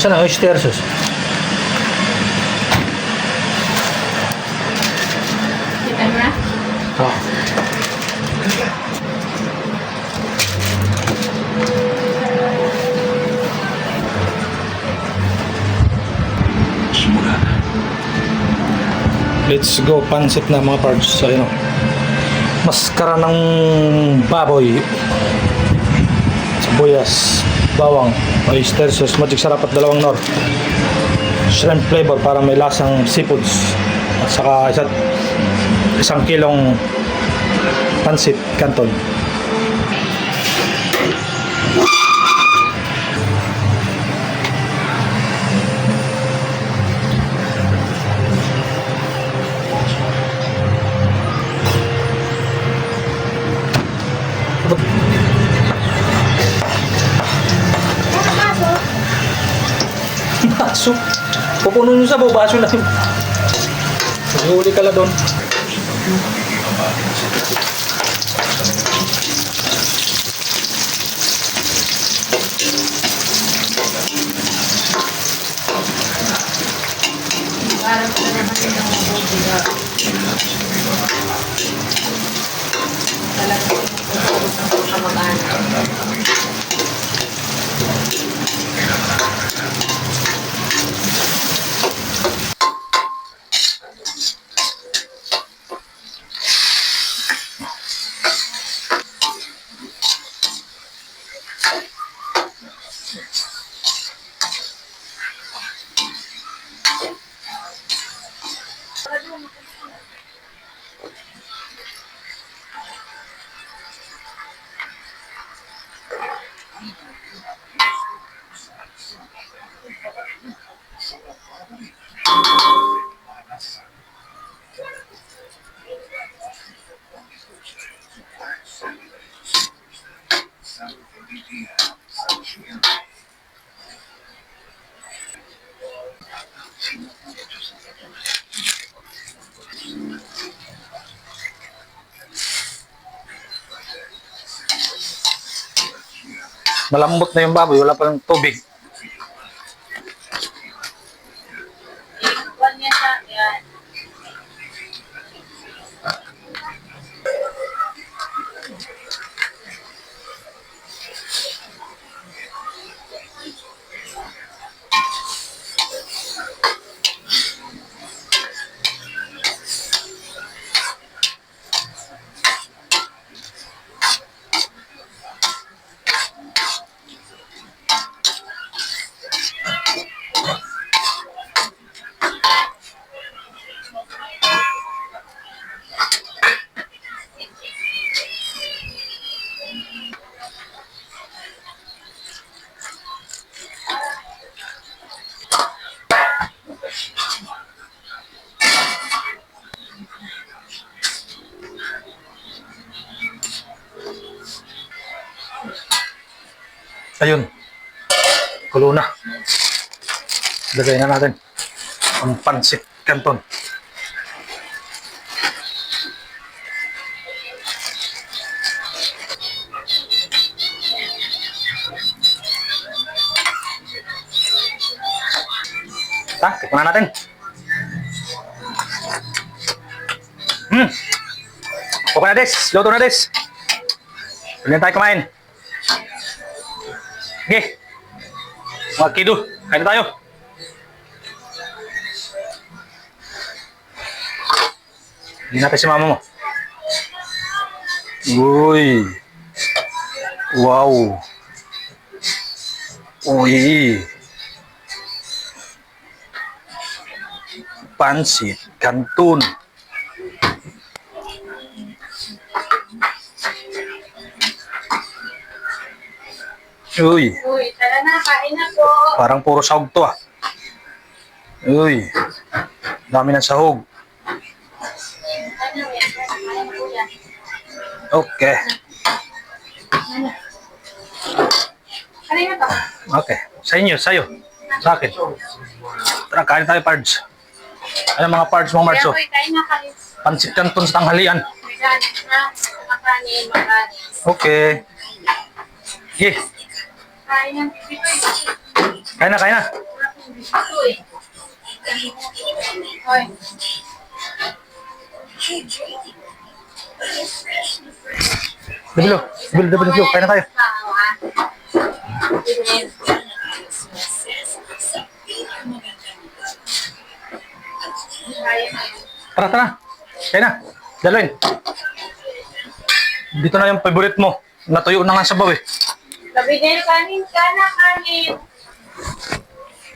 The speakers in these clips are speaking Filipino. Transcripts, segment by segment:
Nasaan ang oyster sauce? Kita mo na? Let's go pansit na mga parts. So, yun, oh. Maskara ng baboy. Sibuyas, bawang, oyster sauce, magic sarap at dalawang nor. Shrimp flavor para may lasang seafoods. At saka isa't isang kilong pansit canton. Baso. Pupuno nyo sa bawah, baso na yun. Huli ka la doon. Talagang ang kamag-anak. Malambot na yung baboy, wala pa ng tubig. Ayun. Kulo na. Lagay na natin ang pansit canton. Ta, tikman na natin. Hmm. Okay na, Des. Luto na, Des. Pwede tayo kumain. Okay. Mga kido, kain tayo. Hindi natin si mama mo. Uy. Wow. Uy. Pansit, kanton. Uy. Uy, tara na. Kain na po. Parang puro sahog to ah. Uy. Dami ng sahog. Ano. Okay. Kanina to? Okay. Sa inyo, sa'yo. Sa akin. Tara, kain tayo, Pards. Ano mga Pards mo, Marso? Na. Pansit canton sa tanghalian. Na. Makanin. Okay. Kain na, kaya na. Dabilo, dabilo, dabilo, dabilo. Kaya na tayo. Tara, tara. Kaya na. Dalawin. Dito na yung favorite mo. Natuyo na nga sa baw eh. Nabigay kanin ka na, kanin.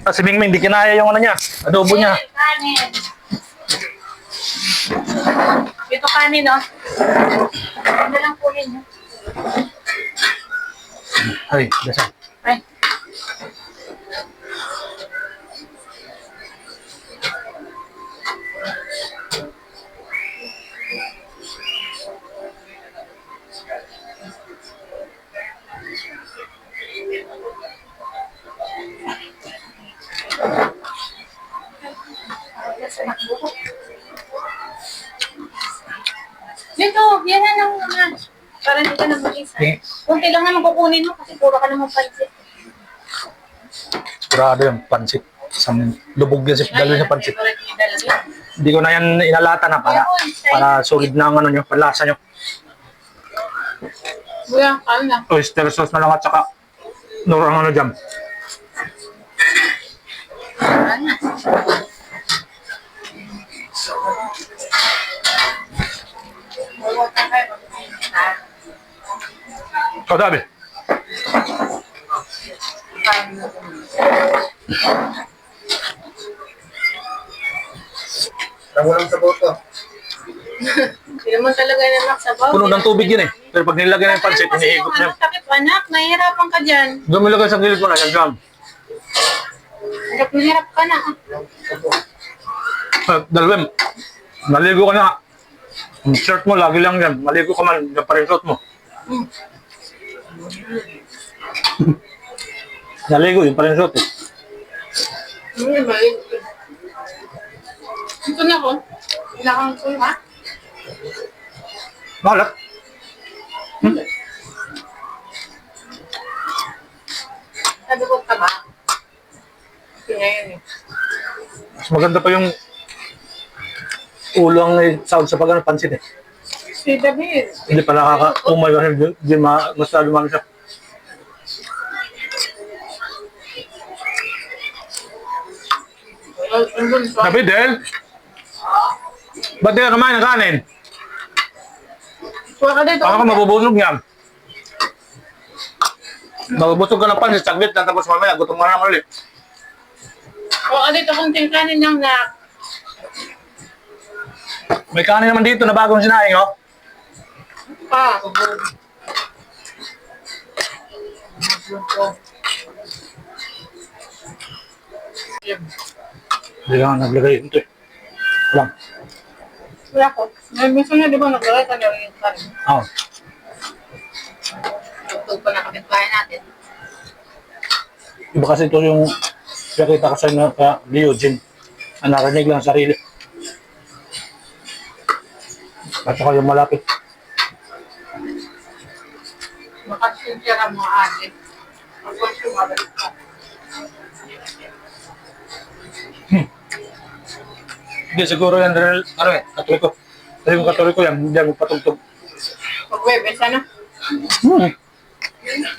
Ah, si Mingming, di kinaya yung ano niya. Adobo niya. Kanin. Ito kanin, oh. Ano lang po rin, oh. Ay, dasa. Ay. Kukunin mo kasi puro ka naman pansit. Sigurado yung pansit. Isang lubog yan si dalawin sa pansit. Hindi ko na yan inalata na para para solid na ang ano nyo, panlasa nyo. Kuya, ano na? Oyster sauce na lang at saka nuro ang ano dyan. Ano na? Huwag ka kayo mag-kain, ha? Ikaw dabi. Nawalan sa boto. Hindi naman talaga yung anak sa baw. Puno ng tubig yun eh. Pero pag nilagyan na yung pansit, yung na. ano, takip anak, nahihirapan ka dyan. Doon mo ilagay sa gilid mo na, yan. Hirap na hirap ka na. ah. Uh, dalawin. Naligo ka na. Ang shirt mo, lagi lang yan. Maligo ka man, yan pa rin suot mo. Mm. Naligo, yun pa rin suot eh. Hindi, maliit. Ito na ko. Ilakang ko, ha? Malat. Sabi ko. Kaya yun eh. Mas maganda pa yung ulo ang sound sa pag ano, pansit eh. Si David. Hindi pa nakaka-umay kasi di, di ma, mas lalo siya. David, Del? Ba't di ka kumain ng kanin? Kuha ka dito. Baka ka mabubusog yan. Mabubusog ka ng pansit, saglit na tapos mamaya, gutom ka na naman ulit. Kuha ka dito kunting kanin lang na. May kanin naman dito na bagong sinaing, oh. Pa. Hindi lang naglagay ito eh. Lang. Wala ko. Minsan nga, di ba, naglagay ka na yung kanin. Ah. Tugtog pa na kapitbahay natin. Iba kasi ito yung nakita ko sa inyo ka Leogene. Ang narinig lang sa sarili. At saka yung malapit. Makasinsya ang mga adik. Ang gusto mabalik ka. Hindi siguro yan dahil, ano eh, katoliko. Kasi kung katoliko yan, hindi yan magpatugtog. Pag webes, ano? Hmm.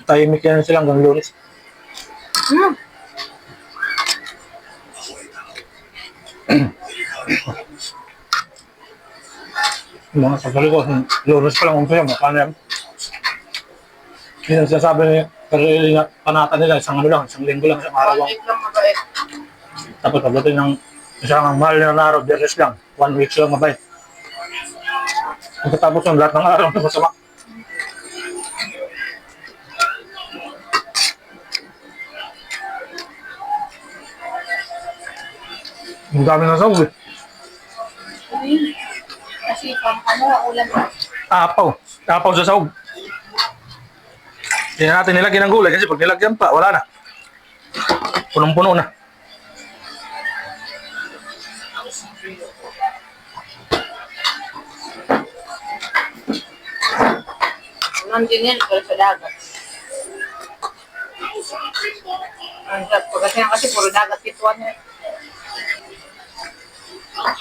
Tahimik yan sila hanggang lunes. Hmm. Yung mga katoliko, hmm, lunes pa lang umpisa, makano yan. Yun ang sinasabi ni Kareli na panata nila, isang ano lang, isang linggo lang, isang araw lang. Tapos pagdating ng isang mahal na araw, biyernes lang, one week silang mabait. Pagkatapos ng lahat ng araw na masama. Ang dami ng sahog eh. Kasi pang ano, ulam. Apaw. Apaw sa sahog. Hindi na natin nilagyan ng gulay kasi pag nilagyan pa, wala na. Punong-puno na. Nandun yan, pero sa dagat. Ang sarap ko. Kasi kasi puro dagat ituan eh.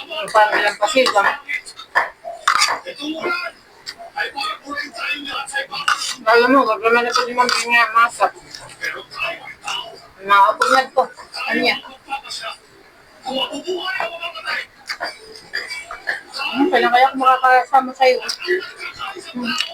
Yung parang ilang pasil lang. Alam mo, gagawin na po di man nga masak. Nakapaglag ko. Ano yan? Hmm, kailan kaya ako makakasama sa'yo? Hmm.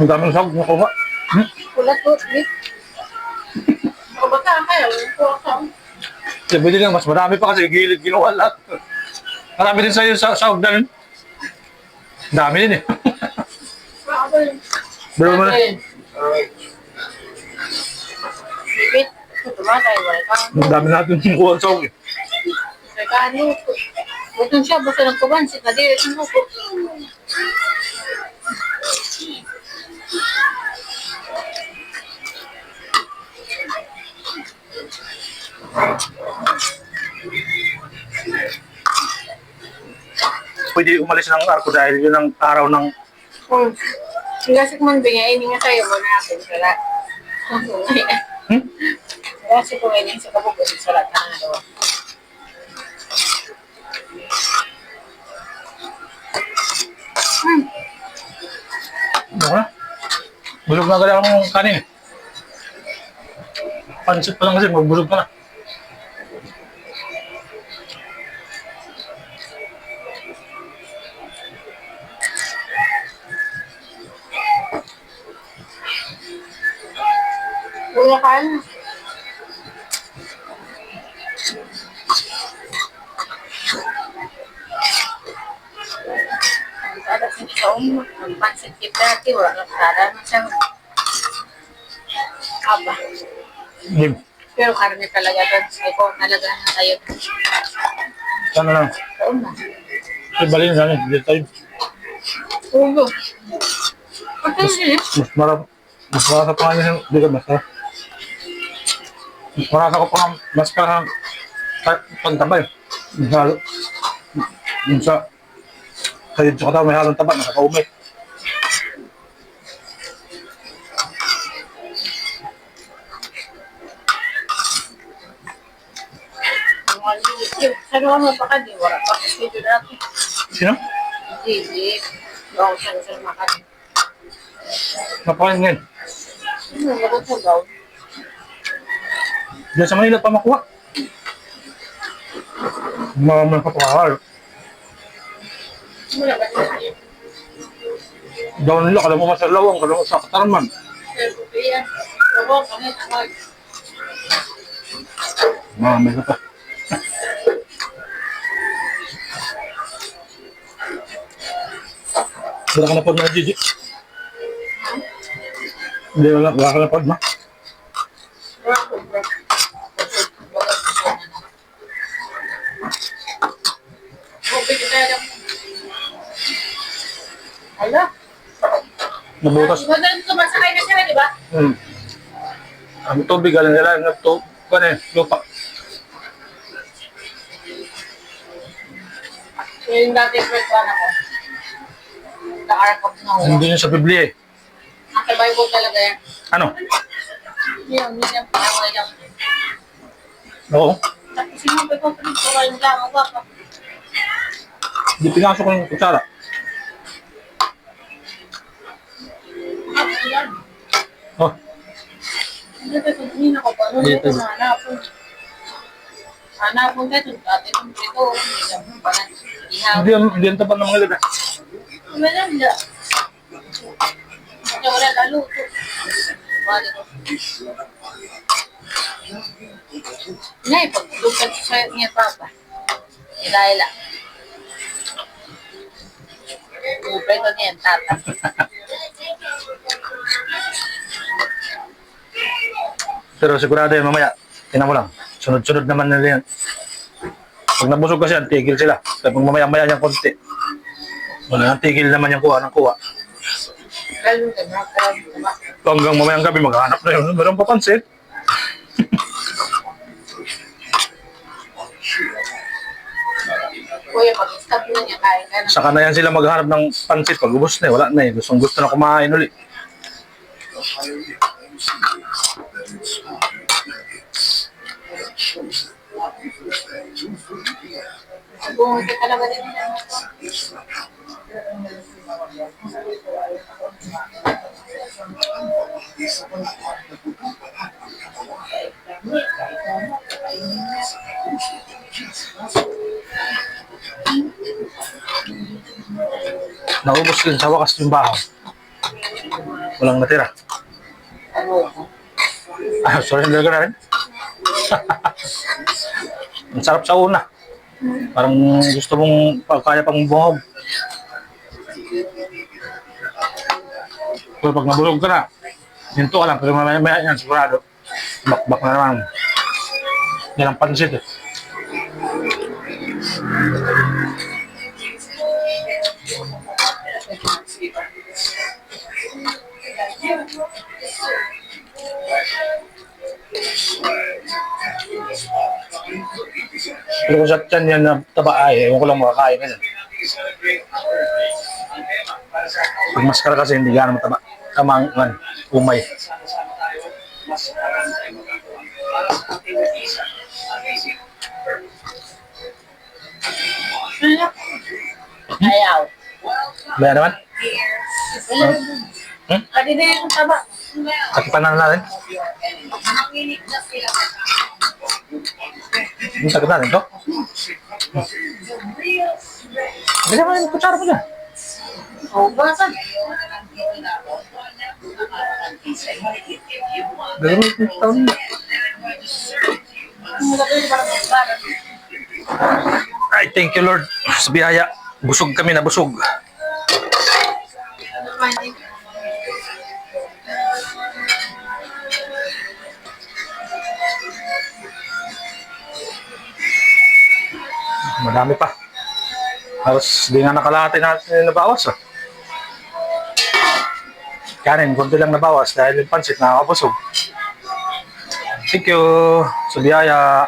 Ang daming sag, nakuha. Hmm? Kulat ko, Nick. Kabataan kayo, ko ako. Sabi din mas marami pa kasi gilid ginawa lahat. Marami din sa'yo sa sa hagdan. Dami din eh. Bro mo na. Ka. Ang dami natin kuha sa hag. eh. Wala ka, ano. Butong siya, basta nagkubansit na di. Ano ko? Pwede umalis ng arko dahil yun ang araw ng Kung Gasik man bingay, hindi nga sa'yo mo na akin. Kala. Hmm? Kasi kung ini sa kabukod, sa lahat na ano. Hmm. Na? Bulog na agad ang kanin eh. Pansit pa lang kasi, magbulog ka na. Sa ang pansit kit dati, wala kada na siya. Aba. Lim. Pero karne talaga doon. Ay ko, talaga na tayo. Sana lang. Oo na. Ay, balin na rin. Dito tayo. Yun eh. Mas marap. Mas marasa pa nga Hindi ka mas marap. Mas marasa ko pa. Mas parang pa- pagtabay. Mas sa kayod sa katawa may halong taba. Sa mga mo pa ka, di wala. Sino? Di, di. Gaw siya na sila makan. Napakain ngayon. Ano, lagot gaw. Diyan sa Manila pa makuha. Mga mga kapakahal. Daw nila, kala mo masalawang, kala mo sa katarman. May ka pa. Wala ka na pag na, Gigi. Hindi, wala, wala ka na pag na. Bravo, bro. Okay, kita lang. Hala? Nabutas. Magaling sumasakay na sila, di ba? Hmm. Ang tubig, galing nila, nagto, kan eh, lupa. Yung dati first one ako. The Ark of Noah. Hindi yun sa Biblia eh. Nasa Bible talaga yan. Ano? Yun, yun yung pangalan niya. Oo. Tapos sinabi ko, yung lang, ang waka. Hindi pinasok ko yung kutsara. Ako yan. Oh. Ano Dito. dito na hanapon? Ka dun. Dati kung dito, hindi lang mo pa na. hindi yan, hindi yan tapat ng mga lagas. Wala na. Kaya wala lalo. Wala ko. Nay, pag lukan sa niya papa. Dahil lang. Upay ko niyan, tata. Pero sigurado yan mamaya. Tingnan mo lang. Sunod-sunod naman nila yan. Pag nabusog kasi yan, tigil sila. Kaya pag mamaya-maya niyang konti. Wala, tigil naman yung kuha ng kuha. Hanggang mamayang gabi, maghanap na yun. Meron pa pansit. Kuya, pag-stop na niya, kain ka na. Saka na yan sila maghanap ng pansit. Pag ubos na eh, wala na eh. Gustong gusto na kumain ulit. Bumunti talaga din. Naubos din sa wakas yung bahaw. Walang natira. Ah, surrender ka na rin. Ang sarap sa una. Parang gusto mong kaya pang buhog. Pero pag nabulog ka na, hinto ka lang. Pero mamaya maya yan, sigurado. Bakbak na naman. Yan ang pansit eh. Pero kung sa tiyan yan na taba ay, ewan ko lang makakain ka yan. Pag maskara kasi hindi gano'n mataba. Tamang man, umay. Ayaw. Baya naman, Hmm? Adi na yung taba. katipan na natin. Yung sagad natin to. Hindi naman yung kutsara mo dyan. Oh, basan. Gagawin yung taon mo. Ay, thank you Lord. Sa biyaya, busog kami na busog. Madami pa. Halos di nga nakalahati natin nabawas. Ah. Kanin, konti lang nabawas dahil yung pansit nakakapusog. Thank you. Sa biyaya.